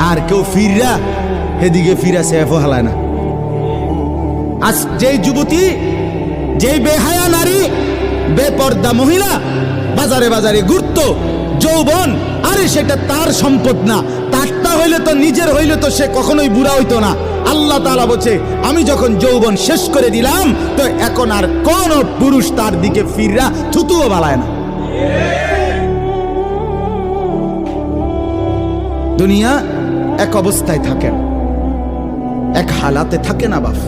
আর কেউ ফিররা, এদিকে ফিরা সেফ হালায় না। আজ যেই যুবতী, যেই বেহায়া নারী, বেপর্দা মহিলা, বাজারে বাজারে ঘুরতো, যৌবন, আরে সেটা তার সম্পদ না। তারটা হইলে তো নিজের, হইলে তো সে কখনোই বুড়া হইতো না। আল্লাহ তালা বলছে, আমি যখন যৌবন শেষ করে দিলাম, তো এখন আর কোন পুরুষ তার দিকে ফিররা, থুতুও বালায় না। দুনিয়া এক অবস্থায় থাকে না এক হালাতে থাকে না বাফ।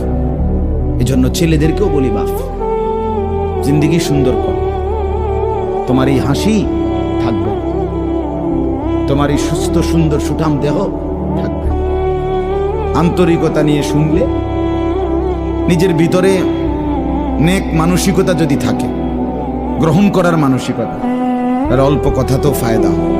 এই জন্য ছেলেদেরকেও বলি বাফ, জিন্দিগি সুন্দর কর। তোমার এই হাসি থাকবে। তোমার এই সুস্থ, সুন্দর, সুঠাম দেহ থাকবে। আন্তরিকতা নিয়ে শুনলে নিজের ভিতরে নেক মানসিকতা যদি থাকে, গ্রহণ করার মানসিকতা তাহলে অল্প কথা তো ফায়দা হয়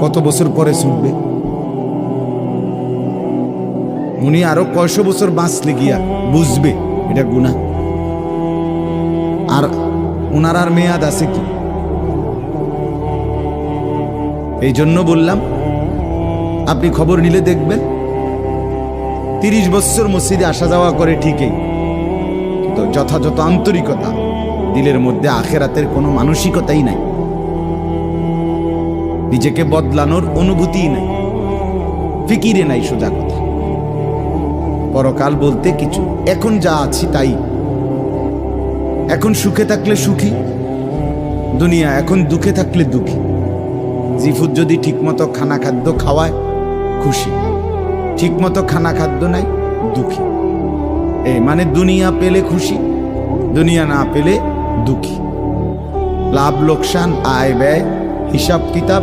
কত বছর পরে ছুটবে উনি আরও কয়শো বছর বাঁচলে গিয়া বুঝবে এটা গুণা আর ওনার আর মেয়াদ আছে কি? এই জন্য বললাম, আপনি খবর নিলে দেখবেন। তিরিশ বছর মসজিদে আসা যাওয়া করে ঠিকই। কিন্তু যথাযথ আন্তরিকতা দিলের মধ্যে আখেরাতের কোনো মানসিকতাই নাই। নিজেকে বদলানোর অনুভূতিই নাই। ফিকিরে নাই সোজা কথা। পরকাল বলতে কিছু। এখন যা আছি তাই। এখন সুখে থাকলে সুখী। দুনিয়া এখন দুঃখে থাকলে দুঃখী। জিফুদ যদি ঠিকমতো খানা খাদ্য খাওয়ায়, খুশি। ঠিকমতো খানা খাদ্য নাই, দুঃখী। এ মানে দুনিয়া পেলে খুশি, দুনিয়া না পেলে দুঃখী। লাভ, লোকসান, আয়, ব্যয়, হিসাব, কিতাব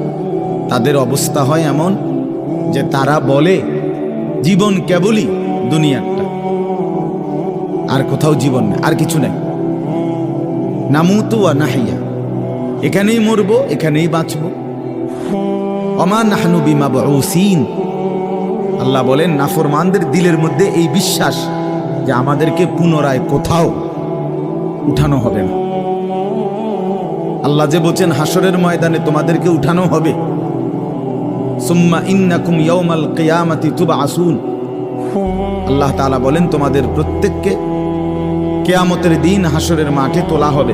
তাদের অবস্থা হয় এমন যে তারা বলে, জীবন কেবলই দুনিয়ারটা। আর কোথাও জীবন নেই, আর কিছু নেই। নামুতু আর নাহিয়া। এখানেই মরবো, এখানেই বাঁচবো। অমা নাহনু বিমা বসিন আল্লাহ বলেন, নাফরমানদের দিলের মধ্যে এই বিশ্বাস যে আমাদেরকে পুনরায় কোথাও উঠানো হবে না। আল্লাহ যে বলছেন হাসরের ময়দানে তোমাদেরকে উঠানো হবে। সুম্মা ইন্নাকুম ইয়াউমাল কিয়ামাতি তুবআসুন। আল্লাহ তাআলা বলেন, তোমাদের প্রত্যেককে কেয়ামতের দিন হাসরের মাঠে তোলা হবে।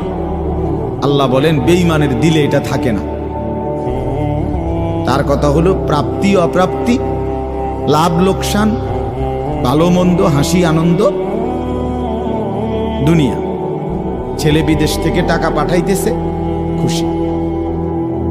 আল্লাহ বলেন, বেঈমানের দিলে এটা থাকে না। তার কথা হলো, প্রাপ্তি অপ্রাপ্তি, লাভ লোকসান, ভালো মন্দ, হাসি আনন্দ, দুনিয়া। ছেলে বিদেশ থেকে টাকা পাঠাইতেছে, খুশি।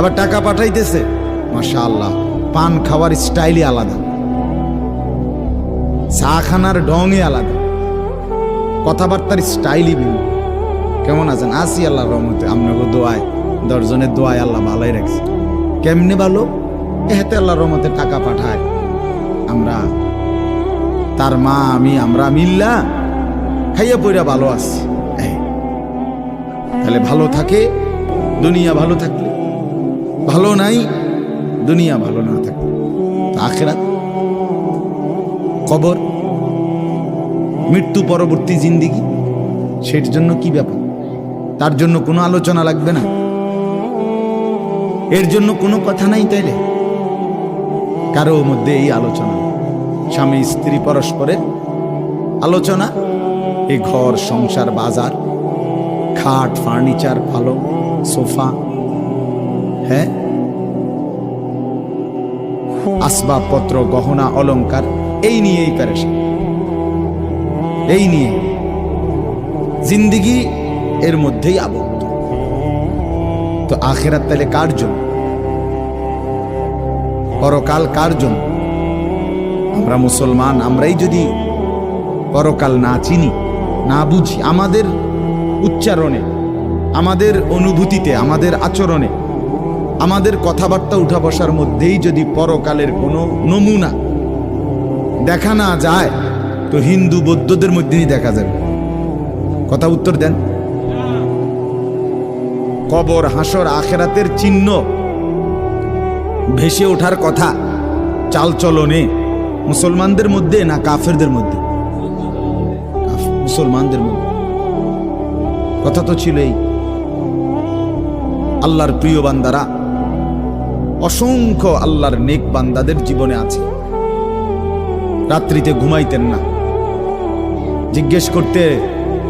আবার টাকা পাঠাইতেছে। মাশা আল্লাহ পান খাওয়ার স্টাইলই আলাদা। চা খানার ঢংই আলাদা। কথাবার্তার স্টাইলই ভিন্ন। কেমন আছেন? আসি আল্লাহ রহমতে, আপনাকে দোয়ায়, দশজনের দোয়ায় আল্লাহ ভালোই রাখছে। কেমনে ভালো? এহাতে আল্লাহ রহমতে টাকা পাঠায়। আমরা, তার মা, আমি, আমরা মিল্লা খাইয়া পইরা ভালো আছি। তাহলে ভালো থাকে, দুনিয়া ভালো থাকলে। ভালো নাই, দুনিয়া ভালো না থাকলে তো আখেরাত, কবর, মৃত্যু পরবর্তী জিন্দিগি সের জন্য কি ব্যাপার? তার জন্য কোনো আলোচনা লাগবে না। এর জন্য কোনো কথা নাই তাইলে? কারও মধ্যে এই আলোচনা, স্বামী, স্ত্রী, পরস্পরের আলোচনা এই ঘর, সংসার, বাজার, খাট, ফার্নিচার ভালো সোফা হ্যাঁ? আসবাবপত্র, গহনা, অলংকার, এই নিয়েই প্যারেশান এই নিয়ে জিন্দিগি এর মধ্যেই আবদ্ধ। তো আখেরাত তাহলে কার জন্য? পরকাল কার জন্য? আমরা মুসলমান, আমরাই যদি পরকাল না চিনি, না বুঝি, আমাদের উচ্চারণে, আমাদের অনুভূতিতে, আমাদের আচরণে আমাদের কথাবার্তা উঠা বসার মধ্যেই যদি পরকালের কোনো নমুনা দেখা না যায়, তো হিন্দু বৌদ্ধদের মধ্যেই দেখা যাবে। কথা উত্তর দেন। কবর, হাসর, আখেরাতের চিহ্ন ভেসে ওঠার কথা, চালচলনে মুসলমানদের মধ্যে না কাফেরদের মধ্যে? মুসলমানদের মধ্যে। কথা তো ছিল এই আল্লাহর প্রিয় বান্দারা অসংখ্য আল্লাহর নেক বান্দাদের জীবনে আছে। রাত্রিতে ঘুমাইতেন না। জিজ্ঞেস করতে,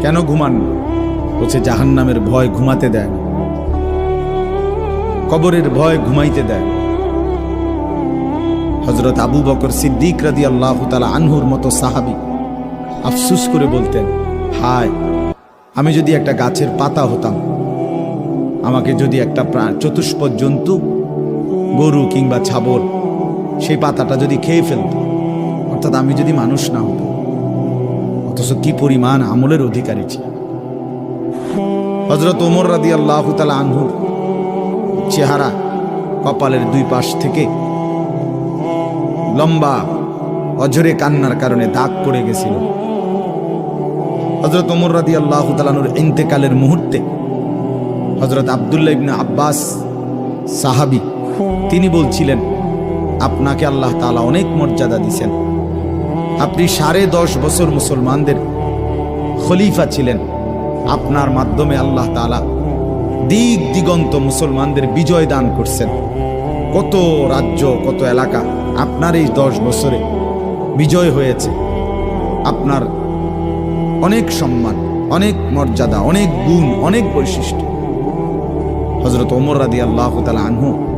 কেন ঘুমান? বলছে, জাহান্নামের ভয় ঘুমাতে দেয় কবরের ভয় ঘুমাইতে দেয় হজরত আবু বকর সিদ্দিক রাদি আল্লাহ তালা আনহুর মতো সাহাবি আফসুস করে বলতেন, হায়, আমি যদি একটা গাছের পাতা হতাম, আমাকে যদি একটা চতুষ্পদ জন্তু গরু কিংবা ছাগল, সেই পাতাটা যদি খেয়ে ফেলত, অর্থাৎ আমি যদি মানুষ না হতাম, অথচ কি পরিমাণ আমলের অধিকারী ছিল হজরত ওমর রাদি আল্লাহ তালা আনহুর চেহারা কপালের দুই পাশ থেকে লম্বা অজরে কান্নার কারণে দাগ পড়ে গেছিল। হজরত ওমর রাদি আল্লাহ তালানুর ইন্তেকালের মুহূর্তে হজরত আবদুল্লাহ ইবনে আব্বাস সাহাবি তিনি বলছিলেন, আপনাকে আল্লাহ তাআলা অনেক মর্যাদা দিছেন। আপনি সাড়ে দশ বছর মুসলমানদের খলিফা ছিলেন। আপনার মাধ্যমে আল্লাহ তাআলা দিক দিগন্ত মুসলমানদের বিজয় দান করছেন। কত রাজ্য, কত এলাকা আপনার এই দশ বছরে বিজয় হয়েছে। আপনার অনেক সম্মান, অনেক মর্যাদা, অনেক গুণ, অনেক বৈশিষ্ট্য। হজরত ওমর রাদি আল্লাহ তালা আনহু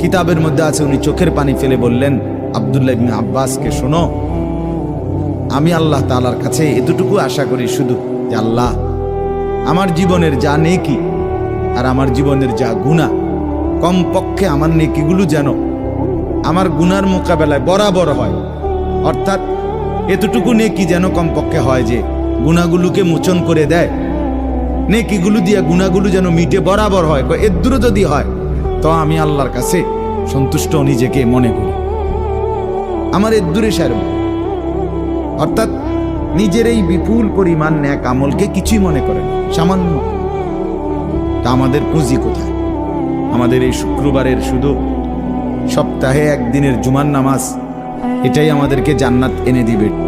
কিতাবের মধ্যে আছে, উনি চোখের পানি ফেলে বললেন, আবদুল্লাহ ইবনে আব্বাসকে শোনো। আমি আল্লাহ তালার কাছে এতটুকু আশা করি শুধু যে আল্লাহ আমার জীবনের যা নেকি আর আমার জীবনের যা গুণা কমপক্ষে আমার নেকিগুলো যেন আমার গুনার মোকাবেলায় বরাবর হয়। অর্থাৎ এতটুকু নেকি যেন কমপক্ষে হয় যে গুণাগুলোকে মোচন করে দেয়। নেকিগুলো দিয়ে গুণাগুলো যেন মিটে বরাবর হয়। এর দূরে যদি হয়। তো আমি আল্লাহর কাছে সন্তুষ্ট নিজেকে মনে করি। আমার এর দূরে সারব। অর্থাৎ নিজের এই বিপুল পরিমাণ ন্যাক আমলকে কিছুই মনে করেন সামান্য। তা আমাদের পুঁজি কোথায়? আমাদের এই শুক্রবারের শুধু সপ্তাহে একদিনের জুমার নামাজ, এটাই আমাদেরকে জান্নাত এনে দিবে।